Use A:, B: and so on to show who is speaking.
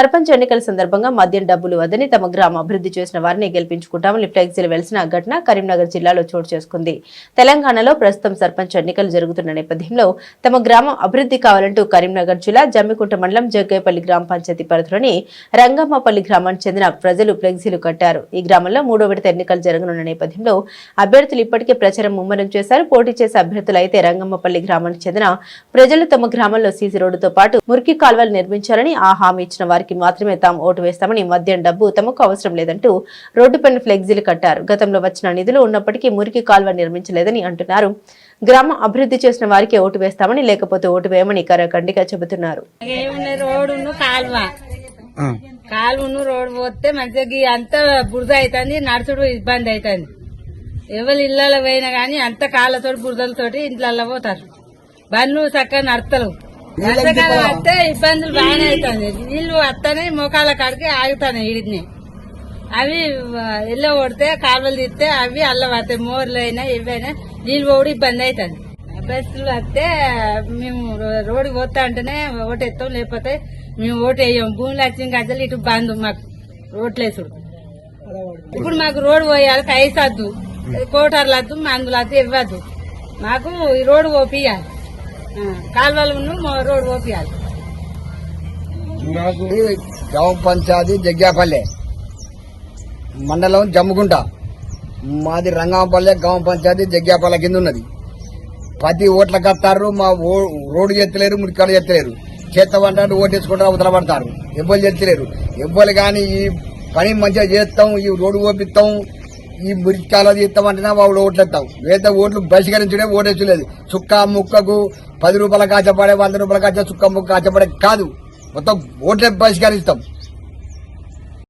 A: సర్పంచ్ ఎన్నికల సందర్భంగా మద్యం డబ్బులు వద్దని తమ గ్రామ అభివృద్ధి చేసిన వారిని గెలిపించుకుంటామని ఫ్లెక్సీలు వెలిసిన ఘటన కరీంనగర్ జిల్లాలో చోటు చేసుకుంది. తెలంగాణలో ప్రస్తుతం సర్పంచ్ ఎన్నికలు జరుగుతున్న నేపథ్యంలో తమ గ్రామం అభివృద్ధి కావాలంటూ కరీంనగర్ జిల్లా జమ్మికుంట మండలం జగ్గేపల్లి గ్రామ పంచాయతీ పరిధిలోని రంగమ్మపల్లి గ్రామానికి చెందిన ప్రజలు ఫ్లెక్సీలు కట్టారు. ఈ గ్రామంలో మూడో విడత ఎన్నికలు జరగనున్న నేపథ్యంలో అభ్యర్థులు ఇప్పటికే ప్రచారం ముమ్మరం చేశారు. పోటీ చేసే అభ్యర్థులు అయితే రంగమ్మపల్లి గ్రామానికి చెందిన ప్రజలు తమ గ్రామంలో సీసీ రోడ్డుతో పాటు మురికి కాల్వలు నిర్మించాలని ఆ హామీ ఇచ్చిన వారికి మాత్రమే తాము ఓటు వేస్తామని మద్యం డబ్బు తమకు అవసరం లేదంటూ రోడ్డుపైన ఫ్లెక్సీలు కట్టారు. గతంలో వచ్చిన నిధులు ఉన్నప్పటికీ మురికి కాల్వ నిర్మించలేదని అంటున్నారు. గ్రామం అభివృద్ధి చేసిన వారికి ఓటు వేస్తామని లేకపోతే ఓటు వేయమని కరకండిగా చెబుతున్నారు.
B: ఏమున్నాయి రోడ్డును కాలువ. కాలువను రోడ్డు పోతే మంచిగా గీ అంత బురద అవుతుంది నడుచుడు ఇబ్బంది అవుతుంది ఎవరు ఇళ్ళలో పోయినా గానీ అంత కాళ్ళతోటి బురదలతోటి ఇంట్లో పోతారు. బండ్లు చక్కగా నడతలు వర్షాకాలం వస్తే ఇబ్బందులు బాగానే అవుతుంది. నీళ్ళు వస్తానే మోకాళ్ళ కాడికి ఆగుతాయి ఇడిని అవి ఇళ్ళ కొడితే కాలువలు తీస్తే అవి అల్ల పడతాయి. మోర్లు అయినా ఇవైనా నీళ్ళు పోవడం ఇబ్బంది అవుతుంది. బస్సులు వస్తే మేము రోడ్డు పోతా అంటేనే ఓటు ఎత్తాం లేకపోతే మేము ఓటు వేయం. భూములు వచ్చిన గజలు ఇటు బంద్ మాకు రోడ్లేసుడు ఇప్పుడు మాకు రోడ్డు పోయాలి కైసద్దు కోటర్లు వద్దు మందులు వద్దు ఇవ్వద్దు. మాకు ఈ రోడ్డు పోపియాలి కాలువలు రోడ్డు పోపియాలి
C: గ్రామ పంచాయతీ జగ్గాపల్లె మండలం జమ్ముకుంట మాది రంగంపల్లె గ్రామ పంచాయతీ జగ్గాపల్లె కింద ఉన్నది. పది ఓట్ల కత్తారు మా రోడ్డు ఎత్తలేరు ముడికాడు ఎత్తలేరు. చేస్తామంటారు ఓటేసుకుంటారు అవతల పడతారు. ఎవ్వరు ఎత్తలేరు ఎవ్వరు కానీ ఈ పని మంచిగా చేస్తాం ఈ రోడ్డు ఓపిస్తాం. ఈ మురికాలు చేస్తామంటేనే వాళ్ళు ఓట్లు ఎత్తాం వేస్తే ఓట్లు బహిష్కరించడే ఓటేసలేదు. చుక్క ముక్కకు పది రూపాయల కాచపడే వంద రూపాయల కాచ చుక్క ముక్క కాచపడే కాదు. మొత్తం ఓట్లే బహిష్కరిస్తాం.